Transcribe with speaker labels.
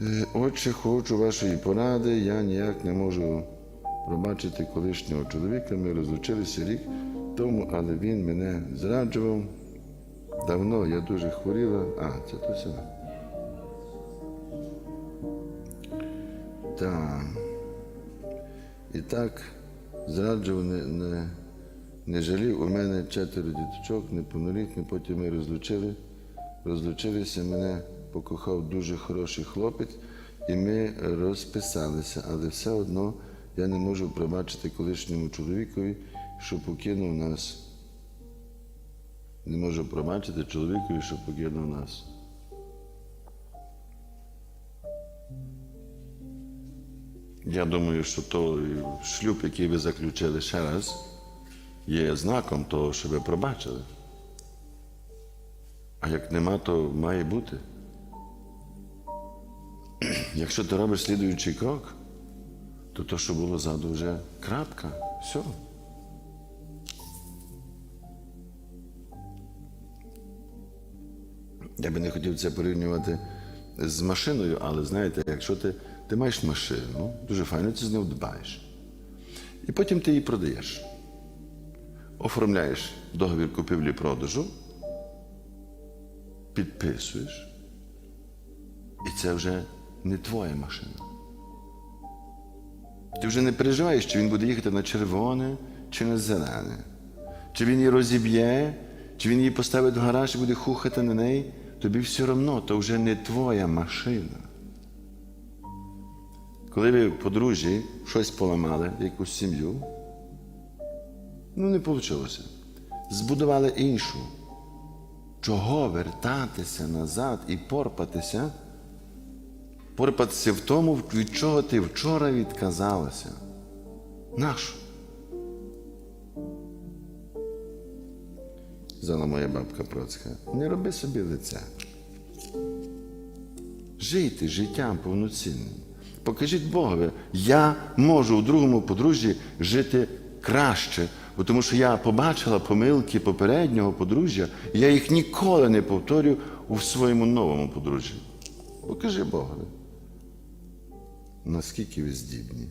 Speaker 1: Е, Отче, хочу вашої поради. Я ніяк не можу пробачити колишнього чоловіка. Ми розлучилися рік тому, але він мене зраджував. Давно я дуже хворіла. А, це то все. Так. І так, зраджував, не, не, не жалів. У мене четверо діточок, неповнолітні, потім ми розлучили. Розлучилися, мене покохав дуже хороший хлопець, і ми розписалися, але все одно я не можу пробачити колишньому чоловікові, що покинув нас. Не можу пробачити чоловікові, що покинув нас. Я думаю, що той шлюб, який ви заключили ще раз, є знаком того, що ви пробачили. А як нема, то має бути. Якщо ти робиш слідуючий крок, то то, що було ззаду, вже крапка. Все. Я би не хотів це порівнювати з машиною, але знаєте, якщо ти, ти маєш машину, дуже файно, ти з нею дбаєш. І потім ти її продаєш. Оформляєш договір купівлі-продажу, підписуєш, і це вже не твоя машина. Ти вже не переживаєш, чи він буде їхати на червоне чи на зелене. Чи він її розіб'є, чи він її поставить в гараж і буде хухати на неї, тобі все одно, то вже не твоя машина. Коли ви подружжі щось поламали, якусь сім'ю, ну не вийшло. Збудували іншу. Чого вертатися назад і порпатися? Порпатися в тому, від чого ти вчора відказалася. Нащо? Зала моя бабка Процька. Не роби собі лице. Жийте життям повноцінним. Покажіть Богові, я можу у другому подружжі жити краще, бо тому що я побачила помилки попереднього подружжя, і я їх ніколи не повторю у своєму новому подружжі. Покажи Богові. Наскільки ви здібні.